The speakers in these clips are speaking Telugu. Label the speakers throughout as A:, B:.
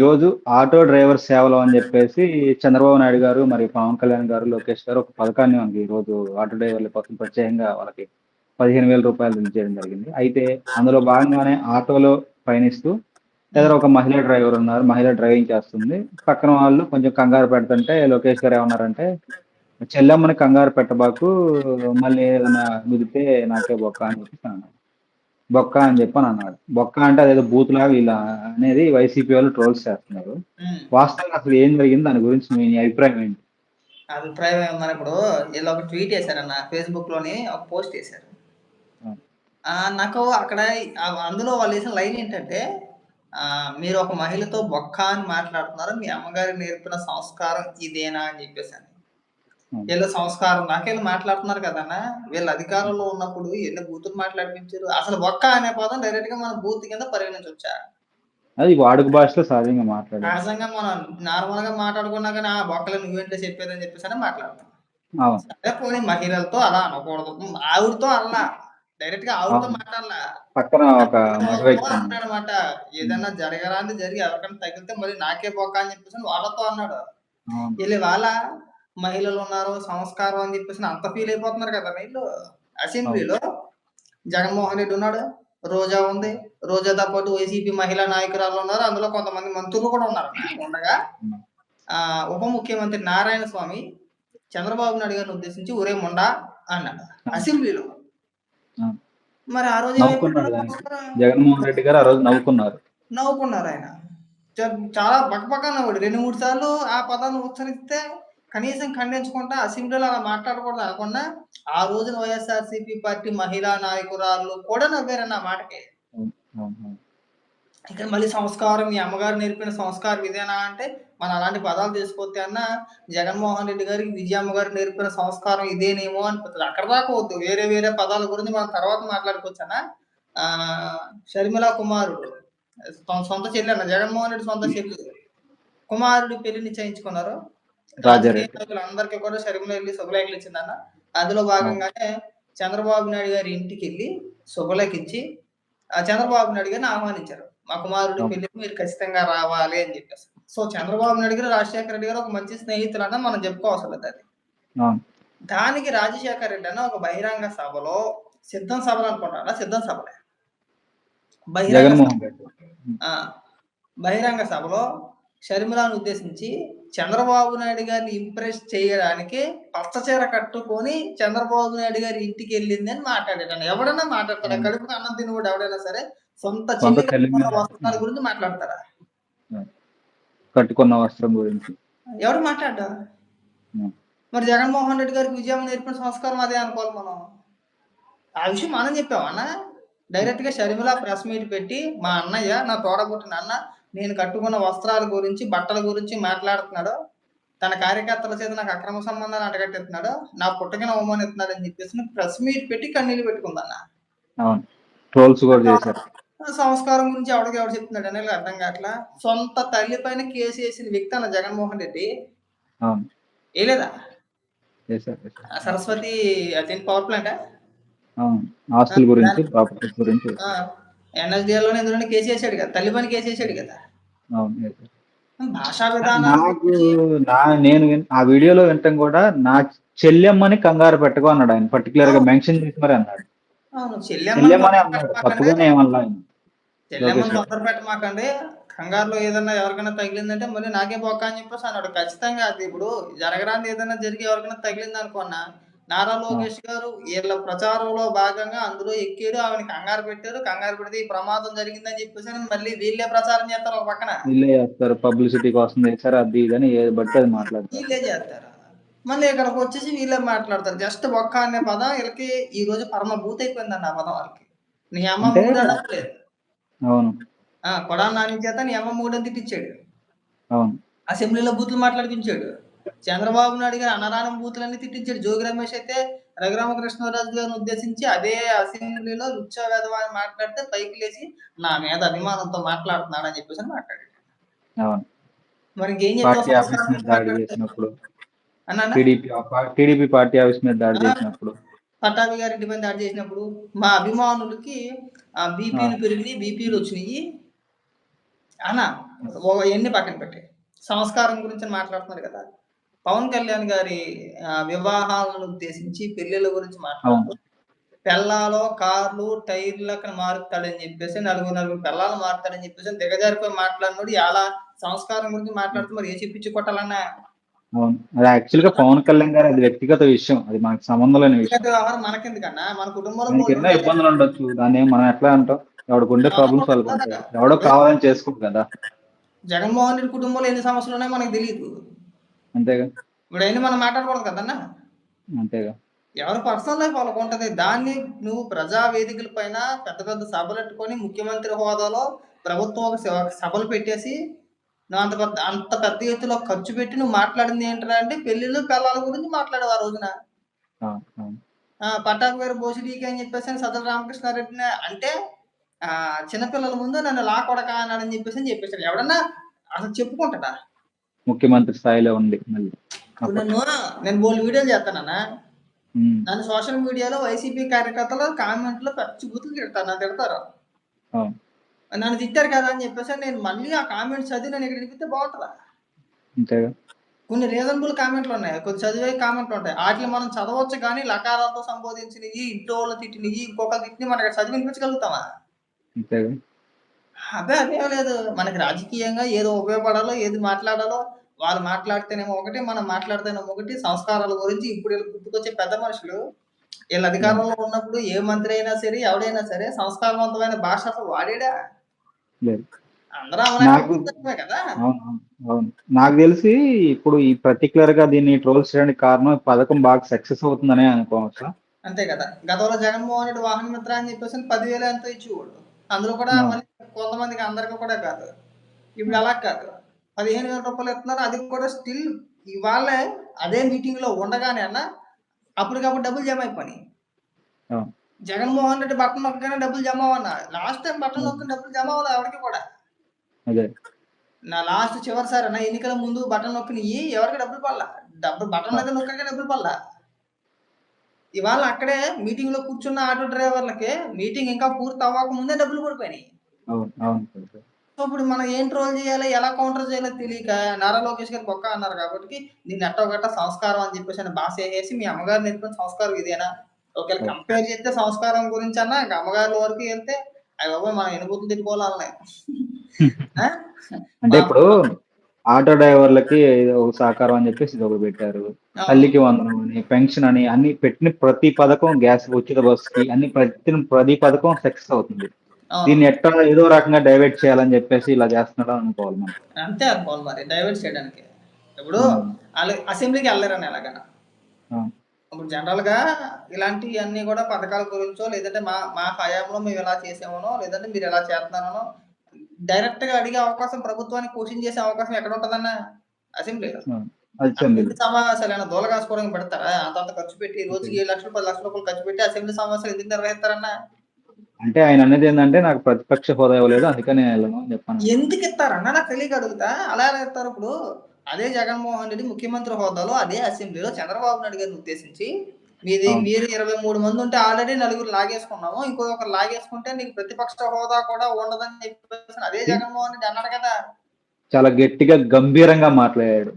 A: ఈరోజు ఆటో డ్రైవర్ సేవలు అని చెప్పేసి చంద్రబాబు నాయుడు గారు మరి పవన్ కళ్యాణ్ గారు లోకేష్ గారు ఒక పథకాన్ని మనకి ఈరోజు ఆటో డ్రైవర్ల కోసం ప్రత్యేకంగా వాళ్ళకి పదిహేను వేల రూపాయలు చేయడం జరిగింది. అయితే అందులో భాగంగానే ఆటోలో పయనిస్తూ ఎదురు ఒక మహిళా డ్రైవర్ ఉన్నారు. మహిళ డ్రైవింగ్ చేస్తుంది. పక్కన వాళ్ళు కొంచెం కంగారు పెడుతుంటే లోకేష్ గారు ఏమన్నారంటే చెల్లెమ్మని కంగారు పెట్టబాకు మళ్ళీ ఏదైనా గుదితే నాకే బొక్క అని చెప్పి బొక్క అని చెప్పి అని అన్నాడు. బొక్క అంటే అదేదో బూతులా వీళ్ళ అనేది వైసీపీ వాళ్ళు ట్రోల్స్ చేస్తున్నారు. వాస్తవంగా అసలు ఏం జరిగింది? దాని గురించి మీ అభిప్రాయం ఏంటి?
B: అభిప్రాయం ఏమన్నా ఇప్పుడు వీళ్ళు ఒక ట్వీట్ చేశారన్న ఫేస్బుక్లోని ఒక పోస్ట్ చేశారు. నాకు అక్కడ అందులో వాళ్ళు వేసిన లైన్ ఏంటంటే మీరు ఒక మహిళతో బొక్క అని మాట్లాడుతున్నారు మీ అమ్మగారికి నేర్పిన సంస్కారం ఇదేనా అని చెప్పేసి. వీళ్ళ సంస్కారం నాకెళ్ళి మాట్లాడుతున్నారు కదన్నా వీళ్ళ అధికారంలో ఉన్నప్పుడు ఎన్ని బూతులు మాట్లాడిపించారు? అసలు బొక్క అనే పదం డైరెక్ట్గా మన బూత్ కింద పరిగణించవచ్చా
A: అది వాడుక భాషలో సహజంగా మాట్లాడారు.
B: సహజంగా మనం నార్మల్గా మాట్లాడుకున్నా కానీ ఆ బొక్కలు నువ్వేంటో చెప్పేదని చెప్పేసి అని మాట్లాడతాం. అదే పోనీ మహిళలతో అలా అనకూడదు. ఆవిడతో అలా. డైరెక్ట్గా ఆవిడతో. మాట్లాడలా.
A: పక్కన ఒక.
B: అన్నాడనమాట ఏదన్నా జరగరాంది జరిగి ఎవరికైనా తగిలితే మళ్ళీ నాకే బొక్క అని చెప్పేసి వాళ్ళతో అన్నాడు. వీళ్ళు వాళ్ళ మహిళలు ఉన్నారు సంస్కారం అని చెప్పేసి అంత ఫీల్ అయిపోతున్నారు కదా వీళ్ళు. అసెంబ్లీలో జగన్మోహన్ రెడ్డి ఉన్నాడు రోజా ఉంది. రోజాతో పాటు వైసీపీ మహిళా నాయకురాలు ఉన్నారు. అందులో కొంతమంది మంత్రులు కూడా ఉన్నారు. ఉండగా ఆ ఉప ముఖ్యమంత్రి నారాయణ స్వామి చంద్రబాబు నాయుడు గారిని ఉద్దేశించి ఒరే ముండా అన్నాడు. అసెంబ్లీలో. మరి ఆ రోజు.
A: జగన్మోహన్ రెడ్డి గారు ఆ రోజు నవ్వుకున్నారు.
B: నవ్వుకున్నారు ఆయన. చాలా బక్కబక్క నవ్వుడు. రెండు మూడు సార్లు ఆ పదాన్ని ఉచ్చరిస్తే కనీసం ఖండించకుండా అసెంబ్లీలో అలా మాట్లాడకూడదు అనుకున్నా ఆ రోజున వైఎస్ఆర్సీపీ పార్టీ మహిళా నాయకురాళ్ళు కూడా నవ్వారన్న మాటకి. ఇక్కడ మళ్ళీ సంస్కారం మీ అమ్మగారు నేర్పిన సంస్కారం ఇదేనా అంటే మనం అలాంటి పదాలు తీసుకొస్తే అన్న జగన్మోహన్ రెడ్డి గారికి విజయమ్మ గారు నేర్పిన సంస్కారం ఇదేనేమో అనిపిస్తుంది. అక్కడ దాకా వద్దు. వేరే వేరే పదాల గురించి మనం తర్వాత మాట్లాడుకోవచ్చు అన్న. ఆ షర్మిల కుమారుడు సొంత చెల్లి అన్న. జగన్మోహన్ రెడ్డి సొంత చెల్లి. కుమారుడు పెళ్ళి నిశ్చయించుకున్నారు
A: రాజారెడ్డి.
B: అందరికీ కూడా షర్మిల వెళ్ళి శుభలేఖలు ఇచ్చిందన్న. అందులో భాగంగానే చంద్రబాబు నాయుడు గారి ఇంటికి వెళ్ళి శుభలేఖ ఇచ్చి ఆ చంద్రబాబు నాయుడు గారిని ఆహ్వానించారు. మా కుమారుడి. పెళ్ళికి మీరు ఖచ్చితంగా రావాలి అని చెప్పేసి. సో చంద్రబాబు నాయుడు గారు రాజశేఖర రెడ్డి గారు ఒక మంచి స్నేహితులు అన్న మనం చెప్పుకోవసరం లేదు అది. దానికి రాజశేఖర రెడ్డి అన్న ఒక బహిరంగ సభలో సిద్ధం సభలు అనుకుంటారా? సిద్ధం సభలే. బహిరంగ బహిరంగ సభలో షర్మిలాను ఉద్దేశించి చంద్రబాబు నాయుడు గారిని ఇంప్రెస్ చేయడానికి పచ్చచీర కట్టుకొని చంద్రబాబు నాయుడు గారి ఇంటికి వెళ్ళింది అని మాట్లాడాడు ఎవడన్నా మాట్లాడతారా. కడుపుకి అన్నం తినవాడు ఎవడైనా సరే సొంత వస్త్రాల గురించి మాట్లాడతారా
A: కట్టుకున్న వస్త్రం గురించి.
B: ఎవడు మాట్లాడ్డా?
A: ఉం.
B: మరి జగన్మోహన్ రెడ్డి గారికి విజయం నేర్పిన సంస్కారం అదే అనుకోవాలి మనం. ఆ విషయం మనం చెప్పామన్నా. డైరెక్ట్గా షర్మిల ప్రెస్ మీట్ పెట్టి మా అన్నయ్య నా తోడబుట్టిన అన్న నేను కట్టుకున్న వస్త్రాల గురించి బట్టల గురించి మాట్లాడుతున్నాడు. తన కార్యకర్తల చేత నాకు అక్రమ సంబంధాలు అంటగట్టేస్తున్నాడు. నా పుట్టకిన అవమానిస్తున్నాడు అని చెప్పేసి ప్రెస్ మీట్ పెట్టి కన్నీళ్ళు పెట్టుకుందన్న.
A: అవును. ట్రోల్స్ కూడా చేశారు.
B: ఆ సంస్కారం గురించి ఎవడికి ఎవడు చెప్తున్నాడు అనేది అర్థం కావట్లా? సొంత తల్లి పైన కేసు వేసిన వ్యక్తి అన్న జగన్మోహన్ రెడ్డి. వేయలేదా. ఆ సరస్వతి అదే పవర్ ప్లాంట్
A: ఆస్తుల గురించి
B: ఎన్ఎస్డిఎల్ ఎందుకంటే కేసు వేసాడు కదా తల్లి పైన కేసు వేసాడు కదా. భాషా విధానాలు
A: నాకు నా నేను ఆ వీడియోలో వింటాం కూడా నా చెల్లెమ్మని కంగారు పెట్టుకో అన్నాడు ఆయన పర్టికులర్గా మెన్షన్ చేసి మరి అన్నాడు. చెల్లెమ్మని అన్నాడు తప్పుగానే ఏమన్నా
B: చెల్లెమ్మని తొందర పెట్టమాకండి కంగారులో ఏదన్నా ఎవరికైనా తగిలిందంటే మళ్ళీ నాకే బొక్క అని చెప్పేసి అన్నాడు. ఖచ్చితంగా అది ఇప్పుడు జరగరాంది ఏదైనా జరిగి ఎవరికైనా తగిలింది అనుకున్నా నారా లోకేష్ గారు వీళ్ళ ప్రచారంలో భాగంగా అందులో ఎక్కారు ఆమెను కంగారు పెట్టారు. కంగారు పెడితే ఈ ప్రమాదం జరిగిందని చెప్పేసి మళ్ళీ వీళ్ళే ప్రచారం చేస్తారు ఒక పక్కన.
A: వీళ్ళే చేస్తారు పబ్లిసిటీ కోసం అది ఇది అని ఏది బట్టి అది మాట్లాడతారు.
B: వీళ్ళే చేస్తారు. మళ్ళీ ఇక్కడికి వచ్చేసి వీళ్ళే మాట్లాడతారు. జస్ట్ ఒక్క అనే పదం వీళ్ళకి ఈ రోజు పరమ భూత అయిపోయిందండి ఆ పదం వాళ్ళకి. నీ అమ్మ
A: అంటే-
B: మూడు అనట్లేదు
A: అవును.
B: ఆ కొడా నాని చేత నీ అమ్మ మూడు అని తిట్టించాడు.
A: అవును.
B: అసెంబ్లీలో బూతులు మాట్లాడిపించాడు. చంద్రబాబు నాయుడు గారు అనరాని బూతులన్నీ తిట్టించాడు జోగి రమేష్ అయితే రఘురామకృష్ణరాజు గారిని ఉద్దేశించి అదే అసెంబ్లీలో లుచ్చా వేదవా అని మాట్లాడితే పైకి లేచి నా మీద అభిమానంతో మాట్లాడుతున్నాడు అని చెప్పేసి మాట్లాడాడు మరి ఇంకేం
A: చేసినప్పుడు. టీడీపీ పార్టీ ఆఫీస్ మీద దాడి చేసినప్పుడు.
B: పట్టాభి గారి ఇంటి మీద దాడి చేసినప్పుడు మా అభిమానులకి ఆ బీపీలు పెరిగినాయి బీపీలు వచ్చినాయి. అన్న ఎన్ని పక్కన పెట్టి సంస్కారం గురించి మాట్లాడుతున్నారు కదా. పవన్ కళ్యాణ్ గారి వివాహాలను ఉద్దేశించి పెళ్ళిళ్ళ గురించి మాట్లాడుతూ పెళ్ళాలో కార్లు టైర్లు అక్కడ మారుతాడని చెప్పేసి నలుగురు నలుగురు పెళ్ళాలు మారుతాడని చెప్పేసి దిగజారిపోయి మాట్లాడినోడు ఎలా సంస్కారం గురించి మాట్లాడుతూ మరి ఏ చెప్పించి కొట్టాలన్నా?
A: అవును. అది యాక్చువల్గా పవన్ కళ్యాణ్ గారు అది వ్యక్తిగత విషయం. అది మనకు సంబంధం లేని విషయం.
B: మనకెందుకన్నా? మన కుటుంబంలో
A: ఎన్నో ఇబ్బందులు ఉండొచ్చు. దాన్ని మనం ఎట్లా అంటాం? ఎవడికి ఉండే ప్రాబ్లమ్స్ వాళ్ళకి ఎవడో కావాలని చేసుకోడు కదా.
B: జగన్మోహన్ రెడ్డి కుటుంబంలో ఎన్ని సమస్యలు ఉన్నాయో మనకు తెలియదు
A: అంతేగా.
B: ఇప్పుడు అయినా మనం మాట్లాడకూడదు కదన్నా?
A: అంతేగా.
B: ఎవరి పర్సనల్ లైఫ్ వాళ్ళకు ఉంటది. దాన్ని నువ్వు ప్రజా వేదికల పైన పెద్ద పెద్ద సభలు పెట్టుకొని ముఖ్యమంత్రి హోదాలో ప్రభుత్వం ఒక సభలు పెట్టేసి నువ్వు అంత పెద్ద అంత పెద్ద ఎత్తులో ఖర్చు పెట్టి నువ్వు మాట్లాడింది ఏంటంటే అంటే పెళ్ళిళ్ళు పిల్లల గురించి మాట్లాడావు ఆ రోజున. పటాకు వేరు బోసిడీకి అని చెప్పేసి సదరు రామకృష్ణారెడ్డిని అంటే ఆ చిన్నపిల్లల ముందు నన్ను లా కొడక అన్నాడని చెప్పేసి అని చెప్పేసాడు ఎవడన్నా అసలు చెప్పుకుంటాడా?
A: ముఖ్యమంత్రి స్థాయిలో ఉంది. మళ్ళీ
B: నన్ను నేను బోల్ వీడియోలు చేస్తానన్నా నన్ను సోషల్ మీడియాలో వైసీపీ కార్యకర్తలు కామెంట్లో పచ్చి బూతులు తిడతారు నన్ను తిడతారు. నన్ను తిట్టారు కదా అని చెప్పేసి నేను మళ్ళీ ఆ కామెంట్స్ చదివి నేను ఇక్కడ తిప్పితే బాగుంటుందా?
A: అంతేగా
B: కొన్ని రీజనబుల్ కామెంట్లు ఉన్నాయి. కొన్ని చదివే కామెంట్లు ఉంటాయి. వాటిని మనం చదవచ్చు కానీ లకారాలతో సంబోధించినవి ఇంట్లో వాళ్ళు తిట్టినవి ఇంకొకరు తిట్టినవి మనకి చదివి వినిపించగలుగుతామా?
A: అంతేగా
B: అదే అదేం లేదు. మనకి రాజకీయంగా ఏదో ఉపయోగపడాలో ఏది మాట్లాడాలో వాళ్ళు మాట్లాడితేనేమో ఒకటి మనం మాట్లాడితేనేమో ఒకటి. సంస్కారాల గురించి ఇప్పుడు వీళ్ళు గుర్తుకొచ్చే పెద్ద మనుషులు వీళ్ళ అధికారంలో ఉన్నప్పుడు ఏ మంత్రి అయినా సరే ఎవడైనా సరే సంస్కారవంతమైన భాష అసలు వాడేడా?
A: నాకు-
B: అవన్నీ కదా?
A: అవును అవును, అవును. నాకు తెలిసి ఇప్పుడు ఈ పర్టికులర్గా దీన్ని ట్రోల్స్ చేయడానికి కారణం పథకం బాగా సక్సెస్ అవుతుందనే అనుకోవచ్చు?
B: అంతే కదా. గతంలో జగన్మోహన్ రెడ్డి వాహన మిత్ర అని చెప్పేసి పదివేలు ఎంతో ఇచ్చేవాడు. అందులో కూడా. మళ్ళీ కొంతమందికి అందరికి కూడా కాదు. ఇప్పుడు అలా కాదు. పదిహేను వేల రూపాయలు ఇస్తున్నారు అది కూడా స్టిల్ ఇవాళ అదే మీటింగ్లో ఉండగానే అన్న అప్పటికప్పుడు డబ్బులు జమ అయిపోయి
A: ఆ.
B: జగన్మోహన్ రెడ్డి బట్టన్ నొక్కగానే డబ్బులు జమ అవ్వన్నా. లాస్ట్ టైం బట్టన్ నొక్కిన డబ్బులు జమ అవ్వాలి ఎవరికి కూడా. నా లాస్ట్ చివరిసారి నా ఎన్నికల ముందు బటన్ నొక్కినవి ఎవరికి డబ్బులు పడలా. డబ్బులు బటన్ అయితే నొక్కగా డబ్బులు పడలా. ఇవాళ అక్కడే మీటింగ్లో కూర్చున్న ఆటో డ్రైవర్లకి మీటింగ్ ఇంకా పూర్తి అవ్వక ముందే డబ్బులు పడిపోయినాయి.
A: అవును అవును
B: సో ఇప్పుడు మనం ఏం ట్రోల్ చేయాలి ఎలా కౌంటర్ చేయాలో తెలియక నారా లోకేష్ గారు బొక్క అన్నారు కాబట్టి నేను ఎట్టో గట్ట సంస్కారం అని చెప్పేసి అని భాష వేసేసి మీ అమ్మగారు నేర్పిన సంస్కారం ఇదేనా? ఒకవేళ కంపేర్ చేస్తే సంస్కారం గురించి అన్నా ఇంకా అమ్మగారి వరకు వెళ్తే అవి బాబోయ్ మనం ఎనుబూతులు తిట్టుకోవాలనే
A: అంటే ఇప్పుడు ఆటో డ్రైవర్లకి ఒక సహకారం అని చెప్పేసి ఇది ఒకటి పెట్టారు. తల్లికి వందనం అని పెన్షన్ అని అన్ని పెట్టిన ప్రతి పథకం గ్యాస్ ఉచిత బస్సుకి అన్ని ప్రతి ప్రతి పథకం సక్సెస్ అవుతుంది. దీన్ని ఎట్లా ఏదో రకంగా డైవర్ట్ చేయాలని చెప్పేసి ఇలా చేస్తున్నాడు అనుకోవాలి మనం.
B: అంతే అనుకోవాలి మరి డైవర్ట్ చేయడానికి. ఇప్పుడు. వాళ్ళు అసెంబ్లీకి వెళ్ళారని ఎలాగైనా. ఇప్పుడు జనరల్గా ఇలాంటి అన్ని కూడా పథకాల గురించో లేదంటే మా మా హయాంలో మేము ఇలా చేసామనో లేదంటే మీరు ఎలా చేస్తున్నారనో డైరెక్ట్గా అడిగే అవకాశం ప్రభుత్వానికి క్వశ్చన్ చేసే అవకాశం ఎక్కడ ఉంటదన్న అసెంబ్లీలో సమావేశాలు దూల కాసుకోవడానికి పెడతారా? అంతంత ఖర్చు పెట్టి రోజుకి ఏడు లక్షలు పది లక్షల రూపాయలు ఖర్చు పెట్టి అసెంబ్లీ సమావేశాలు ఎందుకు నిర్వహిస్తారన్న
A: అంటే ఆయన అన్నది ఏంటంటే నాకు ప్రతిపక్ష హోదా ఇవ్వలేదు అందుకని వెళ్ళను అని చెప్పాను.
B: ఎందుకు ఇస్తారన్న నాకు తెలియక అడుగుతా. అలా ఇస్తారు ఇప్పుడు? అదే జగన్మోహన్ రెడ్డి ముఖ్యమంత్రి హోదాలో అదే అసెంబ్లీలో చంద్రబాబు నాయుడు గారిని ఉద్దేశించి. మీది. మీరు ఇరవై మూడు మంది ఉంటే ఆల్రెడీ నలుగురు లాగేసుకున్నాము ఇంకొకరు లాగేసుకుంటే నీకు ప్రతిపక్ష హోదా కూడా ఉండదని చెప్పేసి అదే జగన్మోహన్ రెడ్డి అన్నాడు కదా.
A: చాలా గట్టిగా గంభీరంగా మాట్లాడాడు.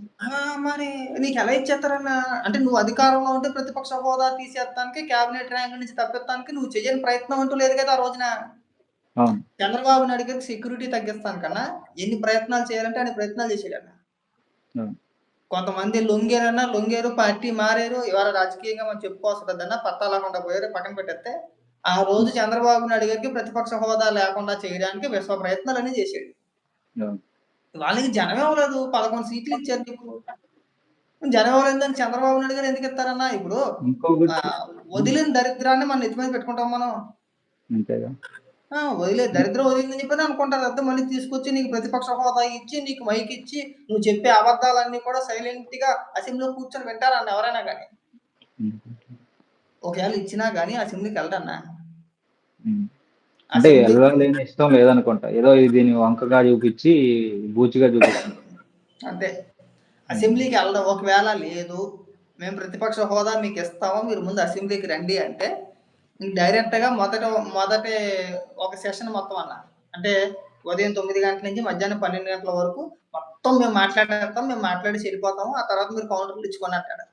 B: మరి నీకు ఎలా ఇచ్చేస్తారన్న? అంటే నువ్వు అధికారంలో ఉంటే ప్రతిపక్ష హోదా తీసేస్తానికి కేబినెట్ ర్యాంక్ నుంచి తప్పిస్తానికి నువ్వు చేయని ప్రయత్నం అంటూ లేదు కదా ఆ రోజున. చంద్రబాబు నాయుడు గారికి సెక్యూరిటీ తగ్గిస్తాను కన్నా ఎన్ని ప్రయత్నాలు చేయాలంటే అన్ని ప్రయత్నాలు చేసేయడన్న
A: అవును.
B: కొంతమంది లొంగేరన్నా లొంగేరు పార్టీ మారేరు ఇవాళ రాజకీయంగా మనం చెప్పుకోవసరదన్నా పత్తా లేకుండా పోయారు పక్కన పెట్టేస్తే ఆ రోజు చంద్రబాబు నాయుడు గారికి ప్రతిపక్ష హోదా లేకుండా చేయడానికి విశ్వ ప్రయత్నాలు అన్ని చేసాడు.
A: అవును.
B: వాళ్ళకి జనం ఇవ్వలేదు పదకొండు సీట్లు ఇచ్చారు నీకు. జనం ఇవ్వలేదని చంద్రబాబు నాయుడు గారు ఎందుకు ఇస్తారన్నా ఇప్పుడు వదిలిన దరిద్రాన్ని మన నెత్తి మీద పెట్టుకుంటాం మనం. వదిలే దరిద్రం వదిలిందని చెప్పని అనుకుంటారు అర్థం మళ్ళీ తీసుకొచ్చి నీకు ప్రతిపక్ష హోదా ఇచ్చి నీకు మైక్ ఇచ్చి నువ్వు చెప్పే అబద్ధాలన్నీ కూడా సైలెంట్గా అసెంబ్లీలో కూర్చొని వింటారన్న ఎవరైనా కానీ. ఒకవేళ ఇచ్చినా కానీ అసెంబ్లీకి వెళ్ళడన్నా
A: అంటే వెళ్ళలేని ఇష్టం లేదనుకుంటా ఏదో ఇది దీన్ని వంకగా చూపించి బూచిగా చూపిస్తుంది
B: అంతే అసెంబ్లీకి వెళ్ళడం ఒకవేళ లేదు మేము ప్రతిపక్ష హోదా మీకు ఇస్తాము మీరు ముందు అసెంబ్లీకి రండి అంటే డైరెక్ట్గా మొదట మొదటి ఒక సెషన్ మొత్తం అన్న అంటే ఉదయం 9 గంటల నుంచి మధ్యాహ్నం 12 గంటల వరకు మొత్తం మేము మాట్లాడేస్తాం. మేము మాట్లాడేసి ఎళ్ళిపోతాము. ఆ తర్వాత మీరు కౌంటర్‌లు ఇచ్చుకోండి అంటాడు.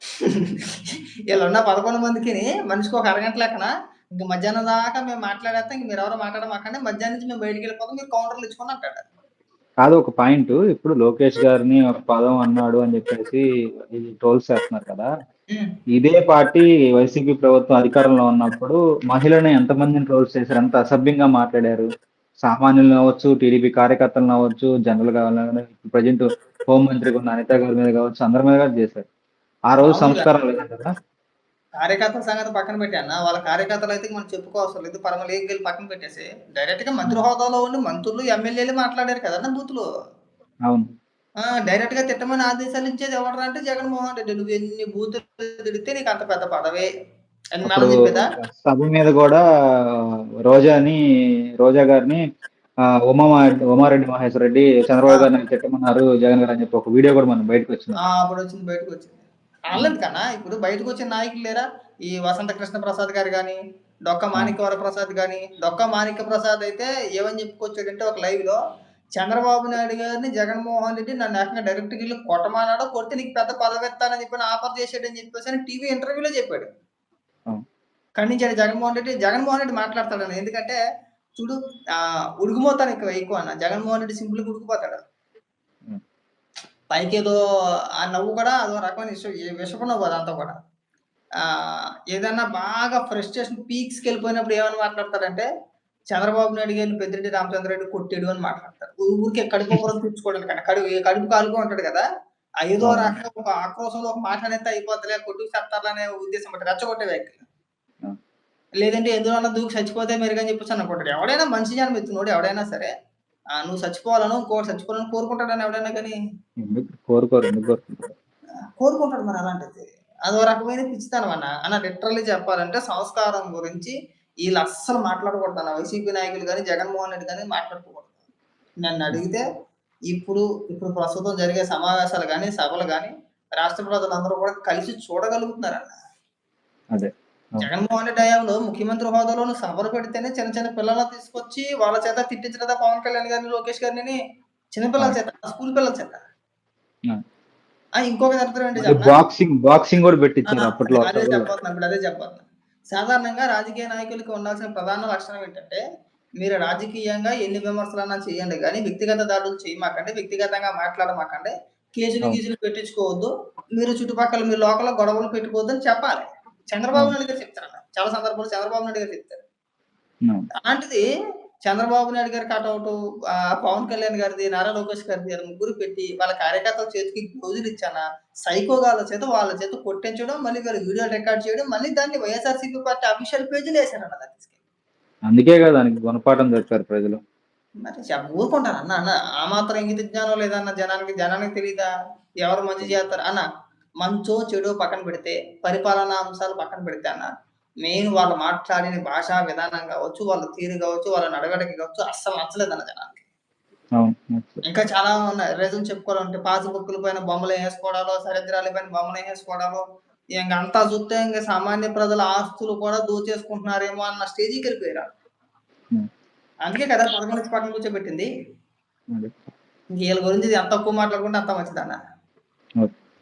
B: ఈళ్ళున్న 11 మందికిని మనిషికి ఒక అరగంట లెక్కన ఇంక మధ్యాహ్నం దాకా మేము మాట్లాడేస్తాం. ఇంక మీరెవరు మాట్లాడమాకండి. మధ్యాహ్నం నుంచి మేము బయటికెళ్ళిపోతాం. మీరు కౌంటర్‌లు ఇచ్చుకోండి అంటాడు.
A: కాదు ఒక పాయింటు. ఇప్పుడు లోకేష్ గారిని ఒక పదం అన్నాడు అని చెప్పేసి ట్రోల్స్ చేస్తున్నారు కదా! ఇదే పార్టీ వైసీపీ ప్రభుత్వం అధికారంలో ఉన్నప్పుడు మహిళని ఎంతమందిని ట్రోల్స్ చేశారు? ఎంత అసభ్యంగా మాట్లాడారు. సామాన్యులను అవ్వచ్చు, టీడీపీ కార్యకర్తలను అవ్వచ్చు, జనరల్‌గా ప్రెజెంట్ హోం మంత్రిగా ఉన్న అనిత గారి మీద కావచ్చు, అందరి మీద కూడా చేశారు. ఆ రోజు సంస్కారం లేదంటారా?
B: కార్యకర్తల సంగతి పక్కన పెట్టి అన్న. వాళ్ళ కార్యకర్తలైతే మనం చెప్పుకోవసరం లేదు. పరమ లీగల్ పక్కన పెట్టేసి డైరెక్ట్‌గా మంత్రి హోదాలో ఉండి మంత్రులు, ఎమ్మెల్యేలు మాట్లాడారు కదన్న బూతులు.
A: అవును.
B: ఆ! డైరెక్ట్‌గా తిట్టమని ఆదేశాలు ఇచ్చేది ఎవడ్రా అంటే జగన్మోహన్ రెడ్డి. నువ్వు ఎన్ని బూతులు తిడితే నీకు అంత పెద్ద పదవి.
A: సభ మీద కూడా రోజాని రోజా గారిని ఉమా ఉమారెడ్డి మహేశ్వర్ రెడ్డి! చంద్రబాబు గారిని తిట్టమన్నారు జగన్ గారు అని చెప్పి ఒక వీడియో కూడా మనకు బయటకొచ్చింది.
B: ఆ! అప్పుడొచ్చింది బయటకొచ్చింది.
A: హ్మ్.
B: ఆళ్ళెందుకన్నా ఇప్పుడు బయటకొచ్చిన నాయకులు లేరా? ఈ వసంత కృష్ణ ప్రసాద్ గారు గాని, డొక్కా
A: ఆ!
B: మాణిక్యవర ప్రసాద్ గాని, డొక్కా మాణిక్య ప్రసాద్ అయితే ఏమని చెప్పుకొచ్చాడంటే ఒక లైవ్‌లో చంద్రబాబు నాయుడు గారిని జగన్మోహన్ రెడ్డి నన్ను ఏకంగా డైరెక్ట్‌గా ఎళ్ళి కొట్టమన్నాడు. కొడితే నీకు పెద్ద పదవిస్తానని చెప్పని ఆఫర్ చేసాడని చెప్పేసని టీవీ ఇంటర్వ్యూలో చెప్పాడు. ఖండించాడు జగన్మోహన్ రెడ్డి. జగన్మోహన్ రెడ్డి మాట్లాడతాడన్న. ఎందుకంటే చూడు ఆహ్, ఉడుకుమోతనం ఎక్కువ ఎక్కువ అన్న. జగన్మోహన్ రెడ్డి సింపుల్‌గా ఉడికిపోతాడు.
A: హ్మ్.
B: పైకేదో ఆ నవ్వు కూడా అదో రకమైన విష విషపు నవ్వు అదంతా కూడా. ఏదన్నా బాగా ఫ్రస్ట్రేషన్ పీక్స్‌కెళ్ళిపోయినప్పుడు ఏమని మాట్లాడతాడంటే, చంద్రబాబు నాయుడు గారిని పెద్దిరెడ్డి రామచంద్రారెడ్డి కొట్టాడు అని మాట్లాడతారు. ఊరికే కడుపు ఉబ్బరం తీర్చుకోవడానికని. కడుపు కడుపు కాలుతూ ఉంటాడు కదా! ఏదో
A: అవును.
B: రకంగా ఒక ఆక్రోశంలో ఒక మాట అనేస్తే అయిపోద్దిలే కొట్టుకు సత్తారులనే ఉద్దేశం బట్టి రెచ్చగొట్టే వ్యక్తి. లేదంటే ఎందులోనన్నా దూకి చచ్చిపోతే మెరుగని చెప్పేసి అనుకుంటాడు. ఎవడైనా మనిషి జన్మ ఎత్తినోడు ఎవడైనా సరే నువ్వు చచ్చిపోవాలను, ఇంకోడు చచ్చిపోవాలని కోరుకుంటాడని ఎవడైనా
A: కోరుకోరు.
B: ఆ! కోరుకుంటాడు మరి అలాంటిది. అదో రకమైన పిచ్చితనం అన్న. అన్న లిటరల్లీ చెప్పాలంటే సంస్కారం గురించి ఈళ్ళు అస్సలు మాట్లాడకూడదన్న. వైసీపీ నాయకులు గాని, జగన్మోహన్ రెడ్డి గాని మాట్లాడుకోకూడదు.
A: హ్మ్.
B: నన్నడిగితే ఇప్పుడు, ఇప్పుడు ప్రస్తుతం జరిగే సమావేశాలు గాని, సభలు గాని రాష్ట్ర ప్రజలందరూ కూడా కలిసి చూడగలుగుతున్నారన్న.
A: అదే.
B: జగన్మోహన్ రెడ్డి హయాంలో ముఖ్యమంత్రి హోదాలోను సభలు పెడితేనే చిన్న చిన్న పిల్లల్ని తీసుకొచ్చి వాళ్ళ చేత తిట్టించలేదా పవన్ కళ్యాణ్ గారిని, లోకేష్ గారినిని. చిన్న పిల్లల
A: అవును.
B: చేత, స్కూల్ పిల్లల చేత. ఇంకొక?
A: బాక్సింగ్, బాక్సింగ్ కూడా! పెట్టించారు అప్పట్లో
B: అదే. ఇప్పుడు. సాధారణంగా రాజకీయ నాయకులకి ఉండాల్సిన ప్రధాన లక్షణం ఏంటంటే, మీరు రాజకీయంగా ఎన్ని విమర్శలన్నా చేయండి గానీ, వ్యక్తిగత దాడులు చేయమాకండి. వ్యక్తిగతంగా మాట్లాడమాకండి. కేసులు,
A: అవును.
B: గీసులు పెట్టించుకోవద్దు. మీరు చుట్టుపక్కల మీ లోకల్‌లో గొడవలు పెట్టుకోవద్దని చెప్పాలి. చంద్రబాబు. నాయుడు గారు చెప్తారన్న. చాలా సందర్భాల్లో చంద్రబాబు నాయుడు గారు చెప్తారు. అలాంటిది చంద్రబాబు నాయుడు గారి కటౌటు, పవన్ కళ్యాణ్ గారిది, నారా లోకేష్ గారిది ముగ్గురు పెట్టి వాళ్ళ కార్యకర్తల చేతికి గ్లౌజులు ఇచ్చన్న సైకోగాళ్ళ చేత వాళ్ళ చేత కొట్టించడం, మళ్ళీ వీళ్ళు వీడియోలు రికార్డ్ చేయడం, మళ్ళీ దాన్ని వైఎస్ఆర్‌సీపీ పార్టీ అఫీషియల్ పేజ్‌లో ఏసారన్న దాన్ని తీసుకెళ్ళి.
A: అందుకేగా దానికి గుణపాఠం చెప్పారు ప్రజలు.
B: మరి ఊరుకుంటారా అన్న? అన్న ఆ మాత్రం ఇంగిత జ్ఞానం లేదన్న జనానికి. జనానికి తెలీదా? ఎవరు మంచి చేస్తారు అన్న మంచో, చెడో పక్కన పెడితే, పరిపాలనా అంశాలు పక్కన పెడితే అన్న, మెయిన్ వాళ్ళు మాట్లాడిన భాషా విధానం కావచ్చు, వాళ్ళ తీరు కావచ్చు, వాళ్ళ నడవడిక కావచ్చు అస్సలు నచ్చలేదన్న జనానికి.
A: అవును. నచ్చలేదు.
B: ఇంకా చాలా ఉన్నాయి. రీజన్ చెప్పుకోవాలంటే పాస్‌బుక్కుల పైన బొమ్మలేసేసుకోవడాలు, సరిహద్దురాల పైన బొమ్మలేసేసుకోవడాలు, ఇంగ అంతా చూస్తే ఇంగ సామాన్య ప్రజల ఆస్తులు కూడా దోచేసుకుంటున్నారేమో అన్న స్టేజ్‌కెళ్ళిపోయారు ఆళ్ళు.
A: హ్మ్.
B: అందుకే కదా పదకొండించి పక్కన కూర్చోబెట్టింది. ఇంక ఈళ్ళ గురించి ఎంత తక్కువ మాట్లాడుకుంటే అంత మంచిదన్న.
A: ఓకే.